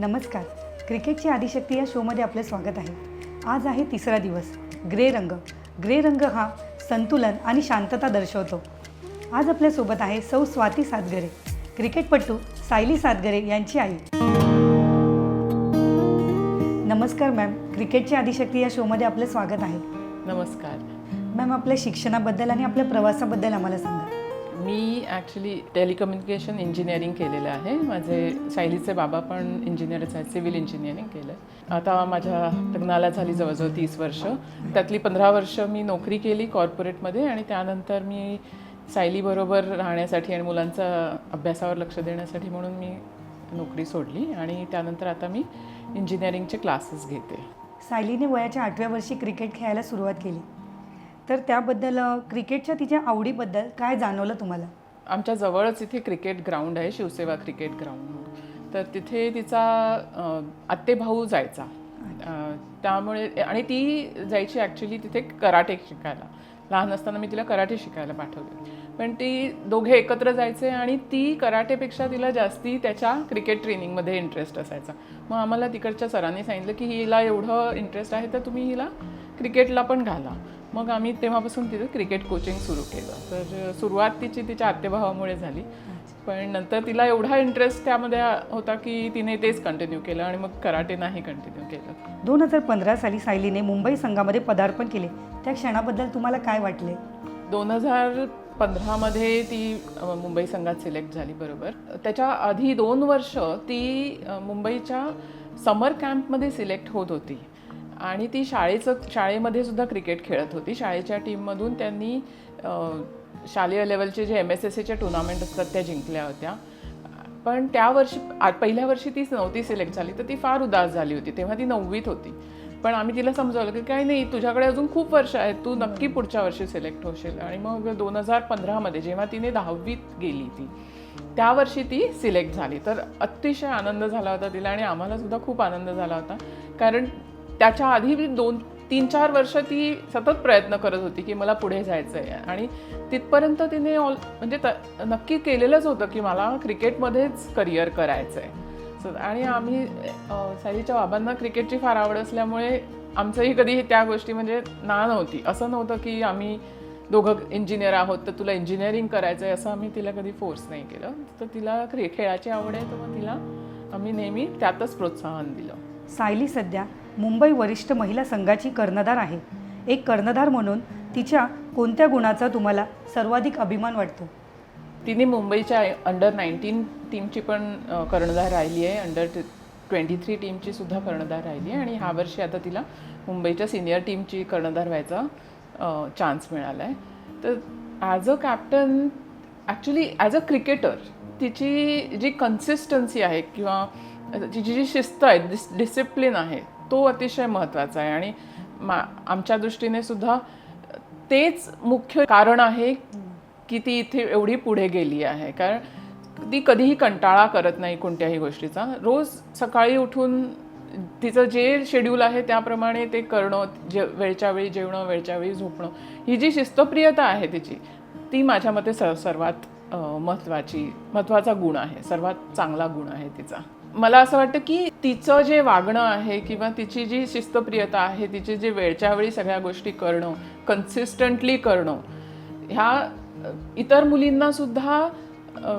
नमस्कार. क्रिकेटची आदिशक्ती या शोमध्ये आपले स्वागत आहे. आज आहे तिसरा दिवस. ग्रे रंग. ग्रे रंग हा संतुलन आणि शांतता दर्शवतो. आज आपल्यासोबत आहे सौ स्वाती सातगरे. क्रिकेटपटू सायली सातगरे यांची आई. नमस्कार मॅम. क्रिकेटची आदिशक्ती या शोमध्ये आपले स्वागत आहे. नमस्कार. मॅम आपल्या शिक्षणाबद्दल आणि आपल्या प्रवासाबद्दल आम्हाला सांगा. मी ॲक्च्युली टेलिकम्युनिकेशन इंजिनिअरिंग केलेलं आहे. माझे सायलीचे बाबा पण इंजिनियरच आहेत सिव्हिल इंजिनिअरिंग केलं. आता माझ्या लग्नाला झाली जवळजवळ तीस वर्ष. त्यातली पंधरा वर्ष मी नोकरी केली कॉर्पोरेटमध्ये आणि त्यानंतर मी सायलीबरोबर राहण्यासाठी आणि मुलांचा अभ्यासावर लक्ष देण्यासाठी म्हणून मी नोकरी सोडली आणि त्यानंतर आता मी इंजिनिअरिंगचे क्लासेस घेते. सायलीने वयाच्या आठव्या वर्षी क्रिकेट खेळायला सुरुवात केली. तर त्याबद्दल क्रिकेटच्या तिच्या आवडीबद्दल काय जाणवलं तुम्हाला? आमच्या जवळच इथे क्रिकेट ग्राउंड आहे शिवसेवा क्रिकेट ग्राउंड. तर तिथे तिचा अ, आत्तेभाऊ जायचा. त्यामुळे आणि ती जायची ॲक्च्युली तिथे कराटे शिकायला. लहान असताना मी तिला कराटे शिकायला पाठवले. पण ती दोघे एकत्र जायचे आणि ती कराटेपेक्षा तिला जास्ती त्याच्या क्रिकेट ट्रेनिंगमध्ये इंटरेस्ट असायचा. मग आम्हाला तिकडच्या सरांनी सांगितलं की हिला एवढं इंटरेस्ट आहे तर तुम्ही हिला क्रिकेटला पण घाला. मग आम्ही तेव्हापासून तिथं क्रिकेट कोचिंग सुरू केलं. तर सुरुवात तिची तिच्या आत्तेभावामुळे झाली. पण नंतर तिला एवढा इंटरेस्ट त्यामध्ये होता की तिने तेच कंटिन्यू केलं आणि मग कराटे नाही कंटिन्यू केलं. दोन हजार पंधरा साली सायलीने मुंबई संघामध्ये पदार्पण केले. त्या क्षणाबद्दल तुम्हाला काय वाटले? दोन हजार पंधरामध्ये ती मुंबई संघात सिलेक्ट झाली बरोबर. त्याच्या आधी दोन वर्ष ती मुंबईच्या समर कॅम्पमध्ये सिलेक्ट होत होती. आणि ती शाळेचं शाळेमध्ये सुद्धा क्रिकेट खेळत होती. शाळेच्या टीममधून त्यांनी शालेय लेवलचे जे एम एस एस एच्या टुर्नामेंट असतात त्या जिंकल्या होत्या. पण त्या वर्षी आ- पहिल्या वर्षी तीच नव्हती सिलेक्ट झाली तर ती फार उदास झाली होती. तेव्हा ती नववीत होती. पण आम्ही तिला समजावलं की काही नाही तुझ्याकडे अजून खूप वर्ष आहेत तू नक्की पुढच्या वर्षी सिलेक्ट होशील. आणि मग दोन हजार पंधरामध्ये जेव्हा तिने दहावीत गेली ती त्या वर्षी ती सिलेक्ट झाली. तर अतिशय आनंद झाला होता तिला आणि आम्हालासुद्धा खूप आनंद झाला होता. कारण त्याच्या आधी मी दोन तीन चार वर्ष ती सतत प्रयत्न करत होती की मला पुढे जायचं आहे आणि तिथपर्यंत तिने ऑल म्हणजे त- नक्की केलेलंच होतं की मला क्रिकेटमध्येच करिअर करायचं आहे आणि आम्ही साईच्या सायलीच्या बाबांना क्रिकेटची फार आवड असल्यामुळे आमचंही कधी त्या गोष्टी म्हणजे ना नव्हती. असं नव्हतं की आम्ही दोघं इंजिनियर आहोत तर तुला इंजिनिअरिंग करायचं आहे असं आम्ही तिला कधी फोर्स नाही केलं. तर तिला क्रि खेळाची आवड आहे तर मग तिला आम्ही नेहमी त्यातच प्रोत्साहन दिलं. सायली सध्या मुंबई वरिष्ठ महिला संघाची कर्णधार आहे. एक कर्णधार म्हणून तिच्या कोणत्या गुणाचा तुम्हाला सर्वाधिक अभिमान वाटतो? तिने मुंबईच्या अंडर नाईन्टीन टीमची पण कर्णधार राहिली आहे. अंडर ट्वेंटी थ्री टीमची सुद्धा कर्णधार राहिली आहे. आणि ह्या वर्षी आता तिला मुंबईच्या सिनियर टीमची कर्णधार व्हायचा चान्स मिळाला आहे. तर as a captain actually as a cricketer तिची जी कन्सिस्टन्सी आहे किंवा तिची जी शिस्त आहे डिस डिसिप्लिन आहे तो अतिशय महत्त्वाचा आहे. आणि मा आमच्या दृष्टीने सुद्धा तेच मुख्य कारण आहे की ती इथे एवढी पुढे गेली आहे. कारण ती कधीही कंटाळा करत नाही कोणत्याही गोष्टीचा. रोज सकाळी उठून तिचं जे शेड्यूल आहे त्याप्रमाणे ते करणं जे वेळच्या वेळी जेवणं वेळच्या वेळी झोपणं ही जी शिस्तप्रियता आहे तिची ती माझ्या मते स सर्वात महत्त्वाची महत्त्वाचा गुण आहे. सर्वात चांगला गुण आहे तिचा. मला असं वाटतं की तिचं जे वागणं आहे किंवा तिची जी शिस्तप्रियता आहे तिची जी वेळच्या वेळी सगळ्या गोष्टी करणं कन्सिस्टंटली करणं ह्या इतर मुलींना सुद्धा अ,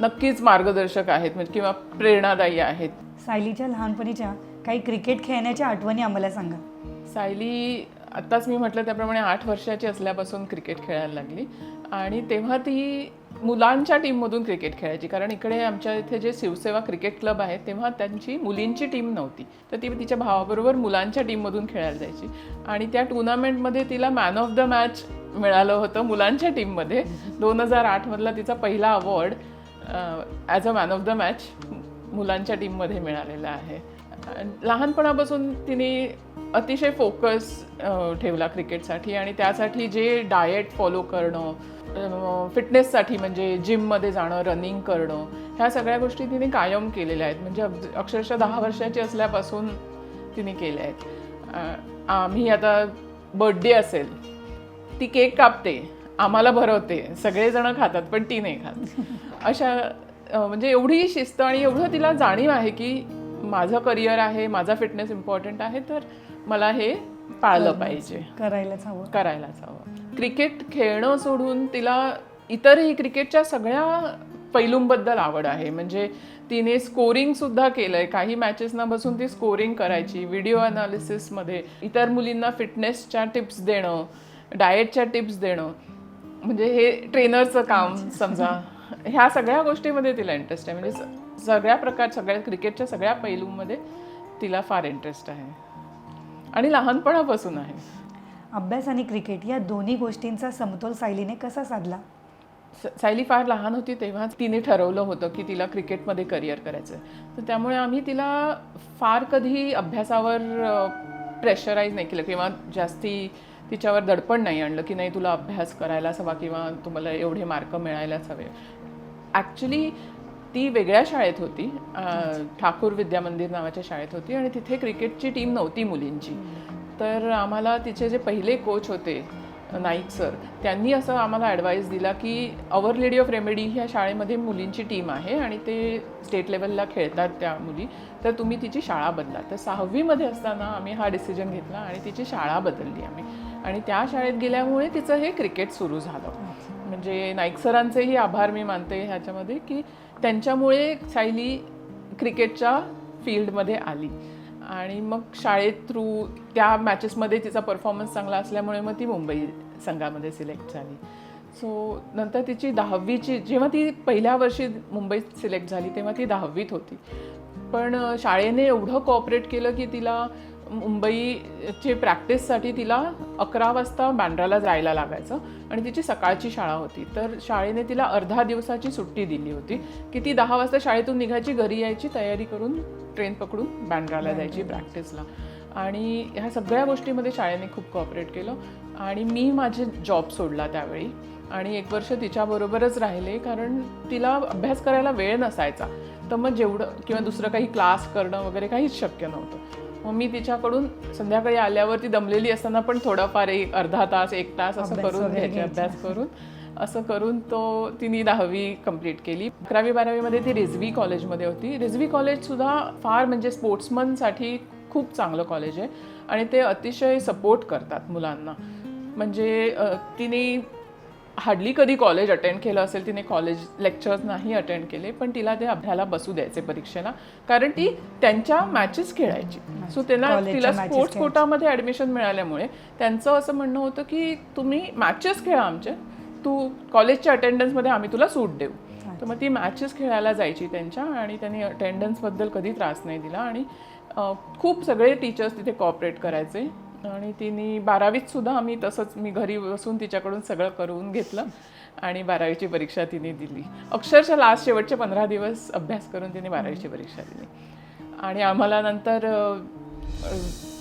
नक्कीच मार्गदर्शक आहेत म्हणजे किंवा प्रेरणादायी आहेत. सायलीच्या लहानपणीच्या काही क्रिकेट खेळण्याच्या आठवणी आम्हाला सांगा. सायली आत्ताच मी म्हटलं त्याप्रमाणे आठ वर्षाची असल्यापासून क्रिकेट खेळायला लागली आणि तेव्हा ती मुलांच्या टीममधून क्रिकेट खेळायची. कारण इकडे आमच्या इथे जे शिवसेवा क्रिकेट क्लब आहे तेव्हा त्यांची मुलींची टीम नव्हती. तर ती तिच्या भावाबरोबर मुलांच्या टीममधून खेळायला जायची. आणि त्या टुर्नामेंटमध्ये तिला मॅन ऑफ द मॅच मिळालं होतं मुलांच्या टीममध्ये. दोन हजार आठमधला तिचा पहिला award as a man of the match मुलांच्या टीममध्ये मिळालेला आहे. लहानपणापासून तिने अतिशय फोकस ठेवला क्रिकेटसाठी आणि त्यासाठी जे डाएट फॉलो करणं फिटनेससाठी म्हणजे जिममध्ये जाणं रनिंग करणं ह्या सगळ्या गोष्टी तिने कायम केलेल्या आहेत. म्हणजे अक्षरशः दहा वर्षाची असल्यापासून तिने केल्या आहेत. आम्ही आता बर्थडे असेल ती केक कापते आम्हाला भरवते सगळेजण खातात पण ती नाही खात. अशा म्हणजे एवढी शिस्त आणि एवढं तिला जाणीव आहे की माझं करिअर आहे माझा फिटनेस इम्पॉर्टंट आहे तर मला हे पाळलं पाहिजे. करायलाच हवं. करायलाच हवं. क्रिकेट खेळणं सोडून तिला इतरही क्रिकेटच्या सगळ्या पैलूंबद्दल आवड आहे. म्हणजे तिने स्कोरिंग सुद्धा केलंय. काही मॅचेसना बसून ती स्कोरिंग करायची व्हिडिओ अनालिसिसमध्ये इतर मुलींना फिटनेसच्या टिप्स देणं डाएटच्या टिप्स देणं. म्हणजे हे ट्रेनरचं काम समजा. ह्या सगळ्या गोष्टीमध्ये तिला इंटरेस्ट आहे. म्हणजे सगळ्या प्रकार सगळ्या क्रिकेटच्या सगळ्या पैलूंमध्ये तिला फार इंटरेस्ट आहे. आणि लहानपणापासून आहे. अभ्यास आणि क्रिकेट या दोन्ही गोष्टींचा समतोल सायलीने कसा साधला? सायली फार लहान होती तेव्हाच तिने ठरवलं होतं की तिला क्रिकेटमध्ये करिअर करायचं आहे तर त्यामुळे आम्ही तिला फार कधी अभ्यासावर प्रेशराईज नाही केलं किंवा जास्ती तिच्यावर दडपण नाही आणलं की नाही तुला अभ्यास करायलाच हवा किंवा तुम्हाला एवढे मार्क मिळायलाच हवे. ॲक्च्युली ती वेगळ्या शाळेत होती. ठाकूर विद्या मंदिर नावाच्या शाळेत होती आणि तिथे क्रिकेटची टीम नव्हती मुलींची. तर आम्हाला तिचे जे पहिले कोच होते नाईक सर त्यांनी असं आम्हाला ॲडवाईस दिला की अवर लेडी ऑफ रेमेडी ह्या शाळेमध्ये मुलींची टीम आहे आणि ते स्टेट लेवलला खेळतात त्या मुली. तर तुम्ही तिची शाळा बदला. तर सहावीमध्ये असताना आम्ही हा डिसिजन घेतला आणि तिची शाळा बदलली आम्ही. आणि त्या शाळेत गेल्यामुळे तिचं हे क्रिकेट सुरू झालं. म्हणजे नाईक सरांचेही आभार मी मानते ह्याच्यामध्ये की त्यांच्यामुळे सायली क्रिकेटच्या फील्डमध्ये आली. आणि मग शाळेत थ्रू त्या मॅचेसमध्ये तिचा परफॉर्मन्स चांगला असल्यामुळे मग ती मुंबई संघामध्ये सिलेक्ट झाली. सो नंतर तिची दहावीची जेव्हा ती पहिल्या वर्षी मुंबईत सिलेक्ट झाली तेव्हा ती दहावीत होती. पण शाळेने एवढं कॉपरेट केलं की तिला मुंबईचे प्रॅक्टिससाठी तिला अकरा वाजता बँड्राला जायला लागायचं आणि तिची सकाळची शाळा होती. तर शाळेने तिला अर्धा दिवसाची सुट्टी दिली होती. की ती दहा वाजता शाळेतून निघायची घरी यायची तयारी करून ट्रेन पकडून बँड्राला जायची प्रॅक्टिसला आणि ह्या सगळ्या गोष्टीमध्ये शाळेने खूप कॉपरेट केलं. आणि मी माझे जॉब सोडला त्यावेळी. आणि एक वर्ष तिच्याबरोबरच राहिले कारण तिला अभ्यास करायला वेळ नसायचा. तर मग जेवढं किंवा दुसरं काही क्लास करणं वगैरे काहीच शक्य नव्हतं. मग मी तिच्याकडून संध्याकाळी आल्यावर ती दमलेली असताना पण थोडाफार एक अर्धा तास एक तास असं करून घ्यायचे. अभ्यास करून. असं करून तो तिने दहावी कंप्लीट केली. अकरावी बारावीमध्ये ती रिझवी कॉलेजमध्ये होती. रिझवी कॉलेजसुद्धा फार म्हणजे स्पोर्ट्समनसाठी खूप चांगलं कॉलेज आहे आणि ते अतिशय सपोर्ट करतात मुलांना. म्हणजे तिने हार्डली कधी कॉलेज अटेंड केलं असेल तिने कॉलेज लेक्चर्स नाही अटेंड केले पण तिला ते अभ्याला बसू द्यायचे परीक्षेला. कारण ती त्यांच्या मॅचेस खेळायची. सो त्यांना तिला स्पोर्ट्स. कोटामध्ये ॲडमिशन मिळाल्यामुळे त्यांचं असं म्हणणं होतं की तुम्ही मॅचेस खेळा आमचे. तू कॉलेजच्या अटेंडन्समध्ये आम्ही तुला सूट देऊ. तर मग ती मॅचेस खेळायला जायची त्यांच्या आणि त्यांनी अटेंडन्सबद्दल कधी त्रास नाही दिला. आणि खूप सगळे टीचर्स तिथे कॉपरेट करायचे. आणि तिने बारावीत सुद्धा आम्ही तसंच मी घरी बसून तिच्याकडून सगळं करून घेतलं आणि बारावीची परीक्षा तिने दिली. अक्षरशः लास्ट शेवटचे पंधरा दिवस अभ्यास करून तिने बारावीची परीक्षा दिली. आणि आम्हाला नंतर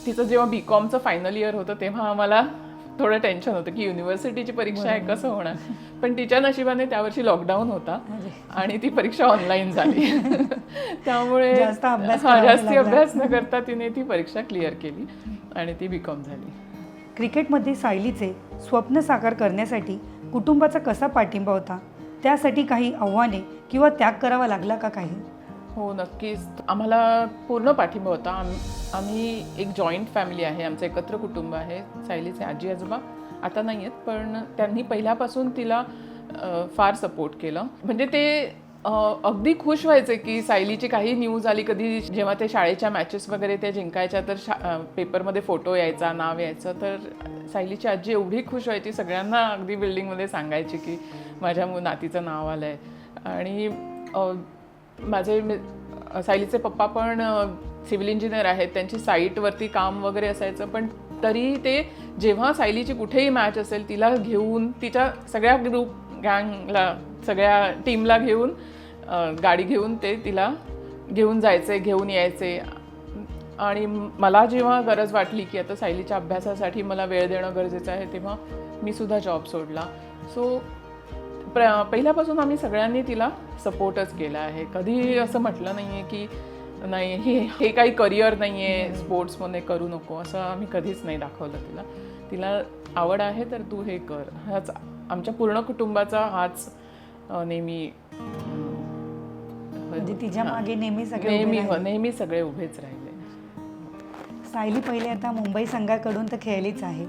तिचं जेव्हा बी कॉमचं फायनल इयर होतं तेव्हा आम्हाला थोडं टेन्शन होतं की युनिव्हर्सिटीची परीक्षा आहे कसं होणार? पण तिच्या नशिबाने त्यावर्षी लॉकडाऊन होता आणि ती परीक्षा ऑनलाईन झाली. त्यामुळे जास्त. अभ्यास न करता तिने ती परीक्षा क्लिअर केली. आणि ती बी कॉम झाली. क्रिकेटमध्ये सायलीचे स्वप्न साकार करण्यासाठी कुटुंबाचा कसा पाठिंबा होता? त्यासाठी काही आव्हाने किंवा त्याग करावा लागला का काही? हो नक्कीच. आम्हाला पूर्ण पाठिंबा होता. आम आम्ही एक जॉईंट फॅमिली आहे. आमचं एकत्र कुटुंब आहे. सायलीचे आजी आजोबा. आता नाही आहेत पण त्यांनी पहिल्यापासून तिला फार सपोर्ट केलं. म्हणजे ते अगदी खुश व्हायचे की सायलीची काही न्यूज आली कधी जेव्हा ते शाळेच्या मॅचेस वगैरे त्या जिंकायच्या तर शा पेपरमध्ये फोटो यायचा नाव यायचं तर सायलीची आजी एवढी खुश व्हायची सगळ्यांना अगदी बिल्डिंगमध्ये सांगायची की माझ्या मु नातीचं नाव आलं आहे आणि माझे मि- सायलीचे पप्पा पण सिव्हिल इंजिनियर आहेत त्यांची साईटवरती काम वगैरे असायचं पण तरी ते जेव्हा सायलीची कुठेही मॅच असेल तिला घेऊन तिच्या सगळ्या ग्रुप गँगला सगळ्या टीमला घेऊन गाडी घेऊन ते तिला घेऊन जायचे घेऊन यायचे. आणि मला जेव्हा गरज वाटली की आता सायलीच्या अभ्यासासाठी मला वेळ देणं गरजेचं आहे तेव्हा मी सुद्धा जॉब सोडला. सो प्र पहिल्यापासून आम्ही सगळ्यांनी तिला सपोर्टच केला आहे. कधी असं म्हटलं नाही आहे की नाही हे हे काही करिअर नाही आहे स्पोर्ट्समध्ये करू नको. असं आम्ही कधीच नाही दाखवलं तिला. तिला आवड आहे तर तू हे कर. हाच आमच्या पूर्ण कुटुंबाचा हाच नेहमी म्हणजे तिच्यामागे नेहमी सगळे नेहमी हो. नेहमी सगळे उभेच राहिले. सायली पहिले आता मुंबई संघाकडून तर खेळलीच आहे.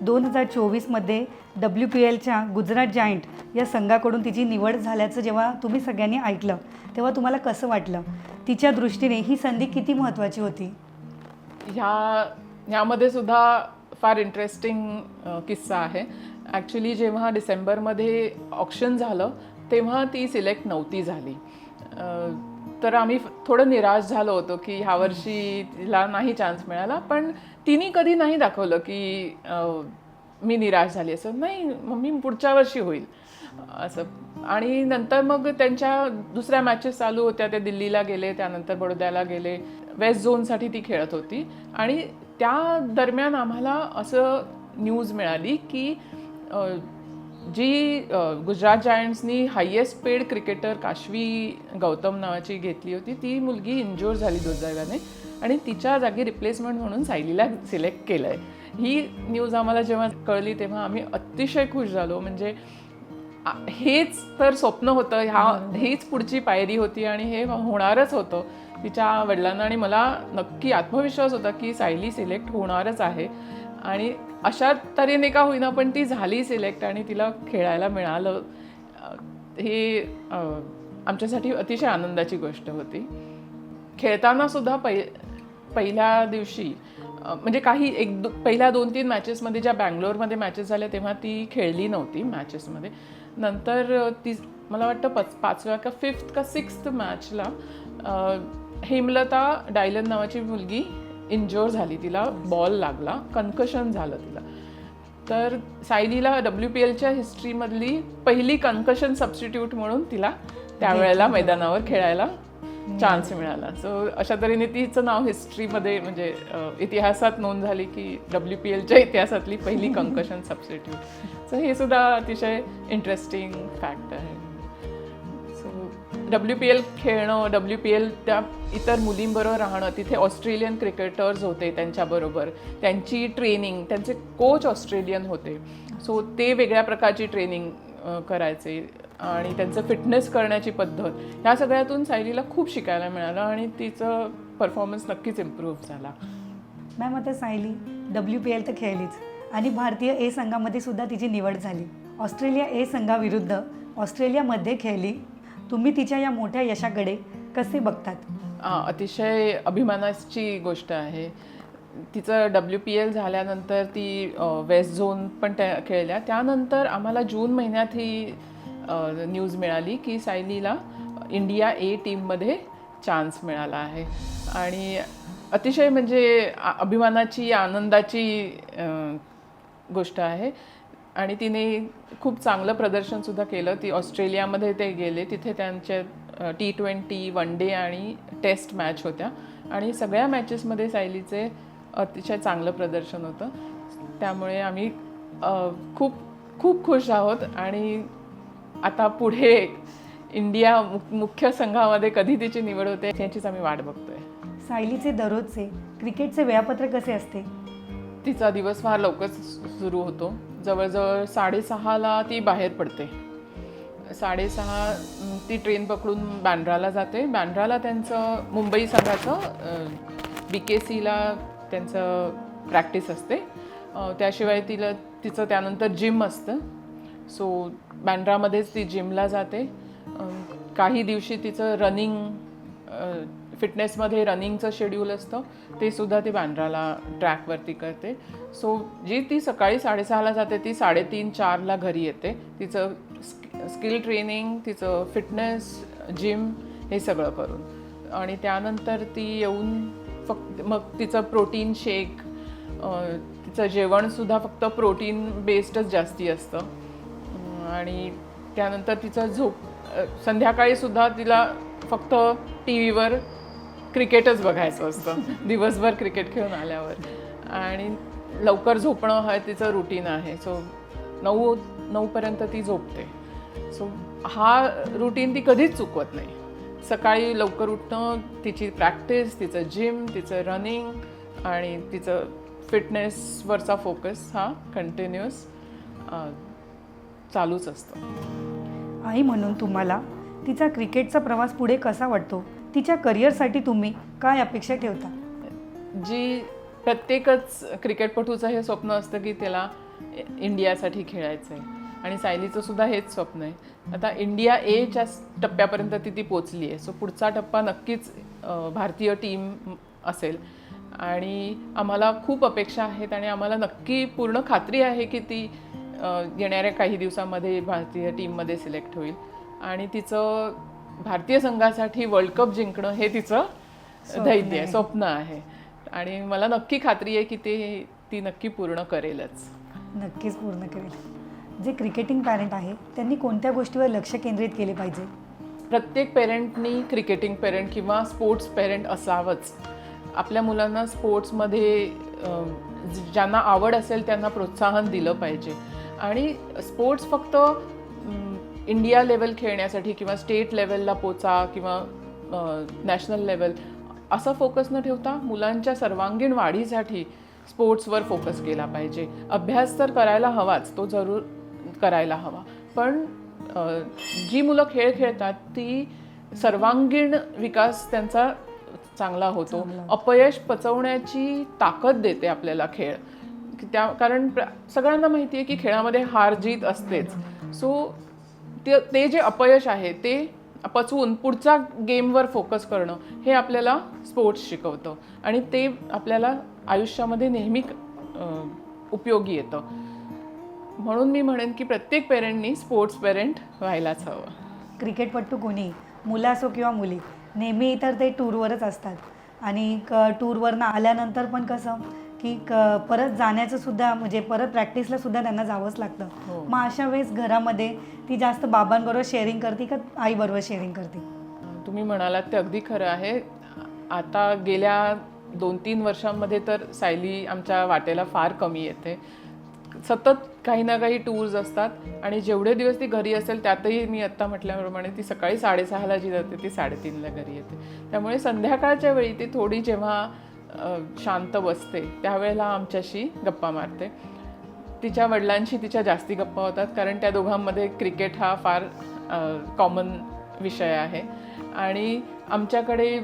दोन हजार चोवीसमध्ये डब्ल्यू पी एलच्या गुजरात जायंट या संघाकडून तिची निवड झाल्याचं जेव्हा तुम्ही सगळ्यांनी ऐकलं तेव्हा तुम्हाला कसं वाटलं? तिच्या दृष्टीने ही संधी किती महत्त्वाची होती? ह्या ह्यामध्ये सुद्धा फार इंटरेस्टिंग किस्सा आहे. ॲक्च्युली जेव्हा डिसेंबरमध्ये ऑप्शन झालं तेव्हा ती सिलेक्ट नव्हती झाली. तर आम्ही थोडं निराश झालो होतो की ह्या वर्षी तिला नाही चान्स मिळाला पण तिने कधी नाही दाखवलं की मी निराश झाली. असं नाही मम्मी पुढच्या वर्षी होईल. असं. आणि नंतर मग त्यांच्या दुसऱ्या मॅचेस चालू होत्या. ते दिल्लीला गेले त्यानंतर बडोद्याला गेले. वेस्ट झोनसाठी ती खेळत होती. आणि त्या दरम्यान आम्हाला असं न्यूज मिळाली की जी Gujarat जायंट्सनी highest paid cricketer Kashvi Gautam नावाची घेतली होती. ती मुलगी इंजोर झाली दुर्दैवाने आणि तिच्या जागी रिप्लेसमेंट म्हणून सायलीला सिलेक्ट केलं आहे ही न्यूज आम्हाला जेव्हा कळली तेव्हा आम्ही अतिशय खुश झालो. म्हणजे हेच तर स्वप्न होतं. ह्या हीच पुढची पायरी होती आणि हे होणारच होतं. तिच्या वडिलांना आणि मला नक्की आत्मविश्वास होता की सायली सिलेक्ट होणारच आहे. आणि अशा तऱ्हेने का होईना पण ती झाली सिलेक्ट आणि तिला खेळायला मिळालं. हे आमच्यासाठी अतिशय आनंदाची गोष्ट होती. खेळताना सुद्धा पै पहिल्या दिवशी म्हणजे काही एक दो पहिल्या दोन तीन मॅचेसमध्ये ज्या बँगलोरमध्ये मॅचेस झाल्या तेव्हा ती खेळली नव्हती मॅचेसमध्ये नंतर ती मला वाटतं पच पाचव्या का फिफ्थ का सिक्स्थ मॅचला हेमलता डायलन नावाची मुलगी इंजोर झाली तिला बॉल लागला कन्कशन झालं तिला. तर सायलीला डब्ल्यू पी एलच्या हिस्ट्रीमधली पहिली कन्कशन सबस्टिट्यूट म्हणून तिला त्यावेळेला मैदानावर खेळायला चान्स मिळाला. सो अशा तऱ्हेने तिचं नाव हिस्ट्रीमध्ये म्हणजे इतिहासात नोंद झाली की डब्ल्यू पी एलच्या इतिहासातली पहिली कंकशन सबस्टिट्यूट सो हे सुद्धा अतिशय interesting fact W P L खेळणं डब्ल्यू पी एल त्या इतर मुलींबरोबर राहणं तिथे ऑस्ट्रेलियन क्रिकेटर्स होते त्यांच्याबरोबर. त्यांची ट्रेनिंग त्यांचे कोच ऑस्ट्रेलियन होते. सो ते वेगळ्या प्रकारची ट्रेनिंग करायचे आणि त्यांचं फिटनेस करण्याची पद्धत. ह्या सगळ्यातून सायलीला खूप शिकायला मिळालं आणि तिचं परफॉर्मन्स नक्कीच इम्प्रूव्ह झाला. मॅम आता सायली डब्ल्यू पी एल तर खेळलीच आणि भारतीय ए संघामध्ये सुद्धा तिची निवड झाली. ऑस्ट्रेलिया ए संघाविरुद्ध ऑस्ट्रेलियामध्ये खेळली. तुम्ही तिच्या या मोठ्या यशाकडे कसे बघतात? अतिशय अभिमानाची गोष्ट आहे. तिचं डब्ल्यू पी एल झाल्यानंतर ती वेस्ट झोन पण त्या खेळल्या. त्यानंतर आम्हाला जून महिन्यात ही न्यूज मिळाली की सायलीला इंडिया ए टीममध्ये चान्स मिळाला आहे. आणि अतिशय म्हणजे अभिमानाची आनंदाची गोष्ट आहे. आणि तिने खूप चांगलं प्रदर्शनसुद्धा केलं. ती ऑस्ट्रेलियामध्ये ते गेले. तिथे त्यांच्या टी ट्वेंटी वन डे आणि टेस्ट मॅच होत्या. आणि सगळ्या मॅचेसमध्ये सायलीचे अतिशय चांगलं प्रदर्शन होतं. त्यामुळे आम्ही खूप खूप खुश आहोत. आणि आता पुढे इंडिया मु- मुख्य संघामध्ये कधी तिची निवड होते याचीच आम्ही वाट बघतोय. सायलीचे दररोजचे क्रिकेटचे वेळापत्रक कसे असते? तिचा दिवस फार लवकर सुरू होतो. जवळजवळ साडेसहाला ती बाहेर पडते. साडेसहा ती ट्रेन पकडून बँड्राला जाते. बँड्राला त्यांचं मुंबई संघाचं बी के सीला त्यांचं प्रॅक्टिस असते. त्याशिवाय तिला तिचं त्यानंतर जिम असतं. सो बँड्रामध्येच ती जिमला जाते. काही दिवशी तिचं रनिंग फिटनेसमध्ये रनिंगचं शेड्यूल असतं ते सुद्धा ती बांद्राला ट्रॅकवरती करते. सो जी ती सकाळी साडेसहाला जाते ती साडेतीन चारला घरी येते. तिचं स्किल ट्रेनिंग तिचं फिटनेस जिम हे सगळं करून. आणि त्यानंतर ती येऊन फक्त मग तिचं प्रोटीन शेक तिचं जेवणसुद्धा फक्त प्रोटीन बेस्डच जास्ती असतं. आणि त्यानंतर तिचं झोप संध्याकाळीसुद्धा तिला फक्त टी व्हीवर क्रिकेटच बघायचं असतं. दिवसभर क्रिकेट खेळून आल्यावर. आणि लवकर झोपणं हा तिचं रुटीन आहे. सो नऊ नऊपर्यंत ती झोपते. सो हा रुटीन ती कधीच चुकवत नाही. सकाळी लवकर उठणं तिची प्रॅक्टिस तिचं जिम तिचं रनिंग आणि तिचं फिटनेसवरचा फोकस हा कंटिन्युअस चालूच असतो. आई म्हणून तुम्हाला तिचा क्रिकेटचा प्रवास पुढे कसा वाटतो? तिच्या करिअरसाठी तुम्ही काय अपेक्षा ठेवता? जी प्रत्येकच क्रिकेटपटूचं हे स्वप्न असतं की त्याला इंडियासाठी खेळायचं आहे आणि सायलीचं सुद्धा हेच स्वप्न आहे. आता इंडिया एच्या टप्प्यापर्यंत ती ती पोचली आहे. सो पुढचा टप्पा नक्कीच भारतीय टीम असेल. आणि आम्हाला खूप अपेक्षा आहेत आणि आम्हाला नक्की पूर्ण खात्री आहे की ती येणाऱ्या काही दिवसामध्ये भारतीय टीममध्ये सिलेक्ट होईल. आणि तिचं भारतीय संघासाठी वर्ल्ड कप जिंकणं हे तिचं धैर्य आहे स्वप्न आहे. आणि मला नक्की खात्री आहे की ते ती नक्की पूर्ण करेलच. नक्कीच पूर्ण करेल. जे क्रिकेटिंग पॅरेंट आहे त्यांनी कोणत्या गोष्टीवर लक्ष केंद्रित केले पाहिजे? प्रत्येक पेरेंटनी क्रिकेटिंग पेरेंट किंवा स्पोर्ट्स पेरेंट असावंच. आपल्या मुलांना स्पोर्ट्समध्ये ज्यांना आवड असेल त्यांना प्रोत्साहन दिलं पाहिजे. आणि स्पोर्ट्स फक्त इंडिया लेवल खेळण्यासाठी किंवा स्टेट लेवलला पोचा किंवा नॅशनल लेवल असा फोकस न ठेवता मुलांच्या सर्वांगीण वाढीसाठी स्पोर्ट्सवर फोकस केला पाहिजे. अभ्यास तर करायला हवाच तो जरूर करायला हवा. पण जी मुलं खेळ खेळतात ती सर्वांगीण विकास त्यांचा चांगला होतो. अपयश पचवण्याची ताकद देते आपल्याला खेळ. त्या कारण प्र- सगळ्यांना माहिती आहे की खेळामध्ये हार जीत असतेच. सो ते ते जे अपयश आहे ते पचवून पुढच्या गेमवर फोकस करणं हे आपल्याला स्पोर्ट्स शिकवतं. आणि ते आपल्याला आयुष्यामध्ये नेहमी उपयोगी येतं. म्हणून मी म्हणेन की प्रत्येक पेरेंटनी स्पोर्ट्स पेरेंट व्हायलाच हवं. क्रिकेटपट्टू कोणी? मुलं असो किंवा मुली? नेहमी तर ते टूरवरच असतात. आणि क टूरवरनं आल्यानंतर पण कसं? की क परत जाण्याचं सुद्धा म्हणजे परत प्रॅक्टिसला सुद्धा त्यांना जावंच लागतं. हो. मग अशा वेळेस घरामध्ये ती जास्त बाबांबरोबर शेअरिंग करते का आईबरोबर शेअरिंग करते? तुम्ही म्हणालात ते अगदी खरं आहे. आता गेल्या दोन तीन वर्षांमध्ये तर सायली आमच्या वाटेला फार कमी येते. सतत काही ना काही टूर्स असतात आणि जेवढे दिवस ती घरी असेल त्यातही मी आत्ता म्हटल्याप्रमाणे ती सकाळी साडेसहाला जी जाते ती साडेतीनला घरी येते. त्यामुळे संध्याकाळच्या वेळी ती थोडी जेव्हा शांत बसते. त्यावेळेला आमच्याशी गप्पा मारते. तिच्या वडिलांशी तिच्या जास्ती गप्पा होतात कारण त्या दोघांमध्ये क्रिकेट हा फार कॉमन विषय आहे. आणि आमच्याकडे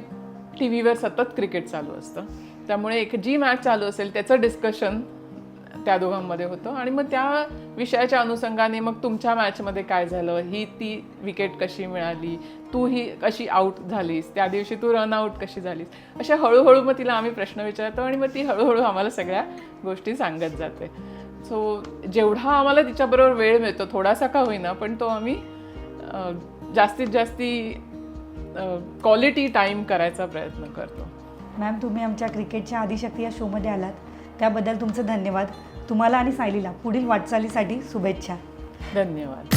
टी व्हीवर सतत क्रिकेट चालू असतं. त्यामुळे एक जी मॅच चालू असेल त्याचं डिस्कशन त्या दोघांमध्ये होतं. आणि मग त्या विषयाच्या अनुषंगाने मग तुमच्या मॅचमध्ये काय झालं? ही ती विकेट कशी मिळाली? तू ही कशी आऊट झालीस? त्या दिवशी तू रन आऊट कशी झालीस? अशा हळूहळू मग तिला आम्ही प्रश्न विचारतो आणि मग ती हळूहळू आम्हाला सगळ्या गोष्टी सांगत जाते. सो जेवढा आम्हाला तिच्याबरोबर वेळ मिळतो थोडासा का होईना पण तो आम्ही जास्तीत जास्ती क्वालिटी टाईम करायचा प्रयत्न करतो. मॅम तुम्ही आमच्या क्रिकेटच्या आदिशक्ती या शोमध्ये आलात. त्याबद्दल तुमचं धन्यवाद. तुम्हाला आणि सायलीला पुढील वाटचालीसाठी शुभेच्छा. धन्यवाद.